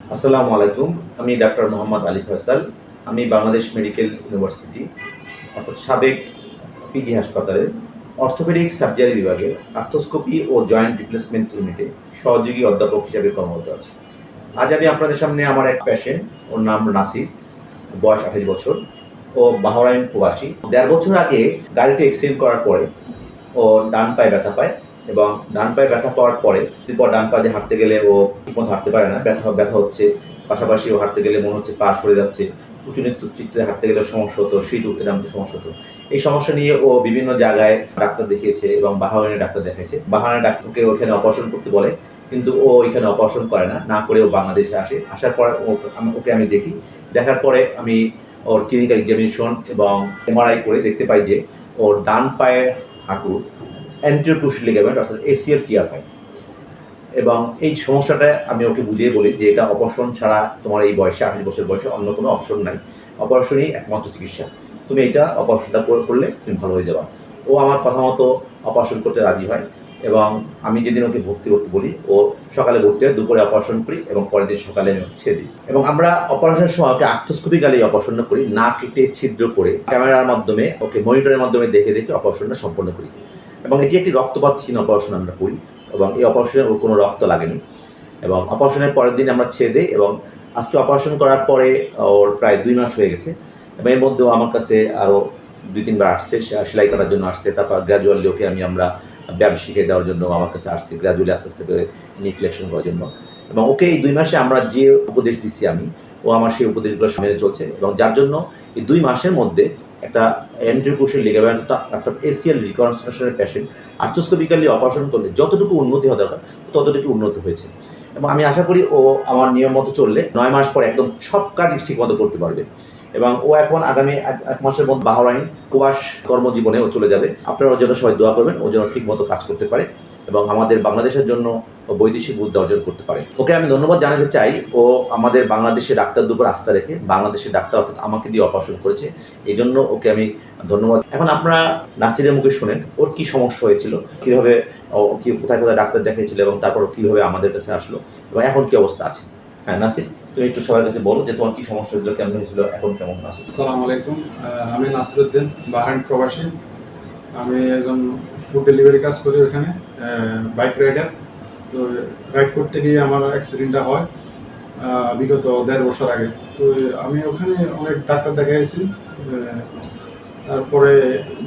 আসসালামু আলাইকুম, আমি ডাক্তার মোহাম্মদ আলী ফয়সাল। আমি বাংলাদেশ মেডিকেল ইউনিভার্সিটি, অর্থাৎ সাবেক পিজি হাসপাতালের অর্থোপেডিক সার্জারি বিভাগের আর্থোস্কোপি ও জয়েন্ট রিপ্লেসমেন্ট ইউনিটে সহযোগী অধ্যাপক হিসেবে কর্মরত আছি। আজ আমি আপনাদের সামনে আমার এক প্যাশেন্ট ওর নাম নাসির, বয়স আঠাশ বছর, ও বাহরাইন প্রবাসী। দেড় বছর আগে গাড়িতে এক্সিডেন্ট করার পরে ও ডান পায়ে ব্যথা পায় এবং ডান পায়ে ব্যথা পাওয়ার পরে এরপর ডান পা দিয়ে হাঁটতে গেলে ও ঠিকমতো হাঁটতে পারে না, ব্যথা ব্যথা হচ্ছে। পাশাপাশি ও হাঁটতে গেলে মনে হচ্ছে পা সরে যাচ্ছে। উঁচু নিত্য চিত্রে হাঁটতে গেলে সমস্যা হতো, শীত উঠতে নামতে সমস্যা হতো। এই সমস্যা নিয়ে ও বিভিন্ন জায়গায় ডাক্তার দেখিয়েছে এবং বাহাওয়ানের ডাক্তার দেখাইছে। বাহাওয়ানের ডাক্তারকে ওখানে অপারেশন করতে বলে, কিন্তু ও এখানে অপারেশন করে না না করে ও বাংলাদেশে আসে। আসার পর ওকে আমি দেখি। দেখার পরে আমি ওর ক্লিনিক্যাল এক্সামিনেশন এবং এমআরআই করে দেখতে পাই যে ওর ডান পায়ের হাঁটুর অ্যান্টিওক্রুশিয়াল লিগামেন্ট অর্থাৎ এসিএল টিয়ার হয় এবং এই সমস্যাটা আমি ওকে বুঝিয়ে বলি যে এটা অপারেশন ছাড়া তোমার এই বয়সে আঠাশ বছর বয়সে অন্য কোনো অপশন নাই। অপারেশনই একমাত্র চিকিৎসা। তুমি এটা অপারেশনটা কর- করলে তুমি ভালো হয়ে যাবা। ও আমার কথা মতো অপারেশন করতে রাজি হয় এবং আমি যেদিন ওকে ভর্তি করতে বলি, ও সকালে ভর্তি হয়, দুপুরে অপারেশন করি এবং পরের দিন সকালে আমি ছেড়ে দিই। এবং আমরা অপারেশনের সময় ওকে আর্থোস্কোপিক্যালি অপারেশন করি না কেটে ছিদ্র করে ক্যামেরার মাধ্যমে, ওকে মনিটরের মাধ্যমে দেখে দেখে অপারেশনটা সম্পন্ন করি। এবং এটি একটি রক্তপাতহীন অপারেশন আমরা করি এবং এই অপারেশনে ওর কোনো রক্ত লাগেনি। এবং অপারেশনের পরের দিন আমরা ছেড়ে এবং আজকে অপারেশন করার পরে ওর প্রায় দুই মাস হয়ে গেছে। এবং এর মধ্যেও আমার কাছে আরও দুই, তিনবার আসছে সেলাই করার জন্য আসছে। তারপর গ্র্যাজুয়ালি ওকে আমি আমরা ব্যায়াম শিখিয়ে দেওয়ার জন্য আমার কাছে আসছে গ্র্যাজুয়ালি আস্তে আস্তে করে নি সিলেকশন করার জন্য। এবং ওকে এই দুই মাসে আমরা যে উপদেশ দিচ্ছি আমি, ও আমার সেই উপদেশগুলো মেনে চলছে। এবং যার জন্য এই দুই মাসের মধ্যে একটা অ্যান্টিকুশন লিগামেন্ট অর্থাৎ এসিএল রিকনস্ট্রাকশনের পেশেন্ট আর্থোস্কোপিক্যালি অপারেশন করলে যতটুকু উন্নতি হওয়া দরকার, ততটুকু উন্নত হয়েছে। এবং আমি আশা করি ও আমার নিয়ম মতো চললে নয় মাস পর একদম সব কাজ ঠিকমতো করতে পারবে। এবং ও এখন আগামী এক- মাসের মধ্যে বাহরাইন, প্রবাস কর্মজীবনে ও চলে যাবে। আপনারা ওর জন্য সবাই দোয়া করবেন, ও যেন ঠিক মতো কাজ করতে পারে। এবং আমাদের বাংলাদেশের জন্য বৈদেশিক বুদ্ধি অর্জন করতে পারে। ওকে, আমি ধন্যবাদ জানাতে চাই। ও আমাদের বাংলাদেশের ডাক্তারদের উপর আস্থা রেখে বাংলাদেশের ডাক্তার অর্থাৎ আমাকে দিয়ে অপারেশন করেছে। এই জন্য ওকে আমি ধন্যবাদ। এখন আপনারা নাসিরের মুখে শোনেন, ওর কি সমস্যা হয়েছিল, কীভাবে কি কোথায় কোথায় ডাক্তার দেখিয়েছিল এবং তারপর কীভাবে আমাদের কাছে আসলো এবং এখন কি অবস্থা আছে? হ্যাঁ নাসির, তুমি একটু সবার কাছে বলো যে তোমার কি সমস্যা হয়েছিল, কেমন হয়েছিল, এখন কেমন আছো? আসসালামু আলাইকুম। আমি নাসরুদ্দিন বাহারাইন প্রবাসী। আমি একজন ফুড ডেলিভারি কাজ করি ওখানে বাইক রাইডার তো রাইড করতে গিয়ে আমার অ্যাক্সিডেন্টটা হয় বিগত দেড় বছর আগে। তো আমি ওখানে অনেক ডাক্তার দেখাইছি তারপরে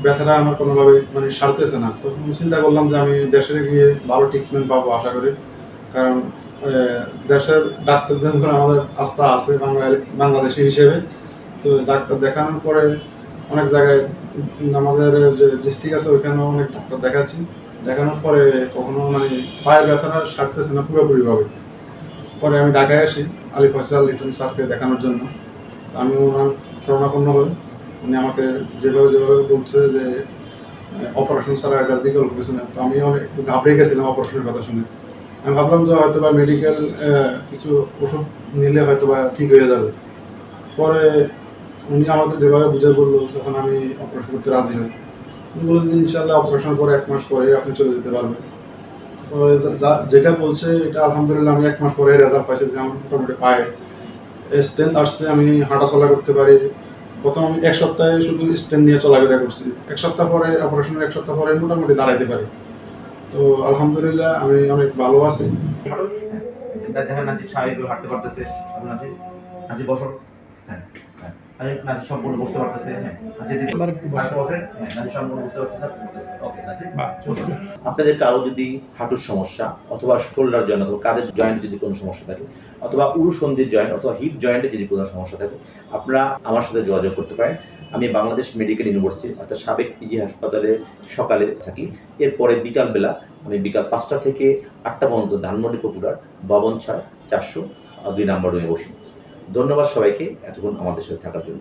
ব্যথাটা আমার কোনোভাবে মানে সারতেছে না। তখন চিন্তা করলাম যে আমি দেশে গিয়ে ভালো ট্রিটমেন্ট পাবো আশা করি। কারণ দেশের ডাক্তারদের উপর আমাদের আস্থা আছে বাংলা বাংলাদেশি হিসেবে। তো ডাক্তার দেখানোর পরে অনেক জায়গায় আমাদের যে ডিস্ট্রিক্ট আছে, ওইখানেও অনেক ডাক্তার দেখাচ্ছি। দেখানোর পরে কখনো মানে পায়ের ব্যথাটা সারতেছে না পুরোপুরিভাবে। পরে আমি ঢাকায় আসি আলী ফয়সাল লিটন স্যারকে দেখানোর জন্য। আমি ওনার শরণাপন্ন হই। উনি আমাকে যেভাবে যেভাবে বলছে যে অপারেশন ছাড়া এটার বিকল্প কিছু নেই। তো আমি অনেক একটু ঘাবড়ে গেছিলাম অপারেশনের কথা শুনে। আমি ভাবলাম যে হয়তো বা মেডিকেল কিছু ওষুধ নিলে হয়তো বা ঠিক হয়ে যাবে। পরে উনি আমাকে যেভাবে বুঝে বলল তখন আমি অপারেশন করতে রাজি হই উনি বলল যে ইনশাল্লাহ অপারেশন করে এক মাস পরে আপনি চলে যেতে পারবেন যেটা বলছে এটা আলহামদুলিল্লাহ আমি এক মাস পরে রেজাল্ট পাইছি যে আমার মোটামুটি পায়ে স্ট্রেন্থ আসছে আমি হাঁটাচলা করতে পারি প্রথম আমি এক সপ্তাহে শুধু স্ট্রেন্থ নিয়ে চলাফেরা করছি এক সপ্তাহ পরে অপারেশনের এক সপ্তাহ পরে মোটামুটি দাঁড়াইতে পারি তো আলহামদুলিল্লাহ আমি অনেক ভালো আছি হ্যাঁ, দেখেন নাসির স্বাভাবিকভাবে হাঁটতে পারতেছে নাসির বসো হ্যাঁ হ্যাঁ সম্পূর্ণ পারতেছে হ্যাঁ। হ্যাঁ সম্পূর্ণ বুঝতে পারতেছে ওকে। আপনাদের কারও যদি হাঁটুর সমস্যা অথবা শোল্ডার জয়েন্ট অথবা কাঁধের জয়েন্ট যদি কোনো সমস্যা থাকে অথবা উরু সন্ধির জয়েন্ট অথবা হিপ জয়েন্টে যদি কোনো সমস্যা থাকে আপনারা আমার সাথে যোগাযোগ করতে পারেন। আমি বাংলাদেশ মেডিকেল ইউনিভার্সিটি অর্থাৎ সাবেক পিজি হাসপাতালে সকালে থাকি। এরপরে বিকালবেলা আমি বিকাল পাঁচটা থেকে আটটা পর্যন্ত ধানমন্ডি পপুলার বাবন ছয় চারশো দুই নাম্বার রুমে বসি। ধন্যবাদ সবাইকে এতক্ষণ আমাদের সাথে থাকার জন্য।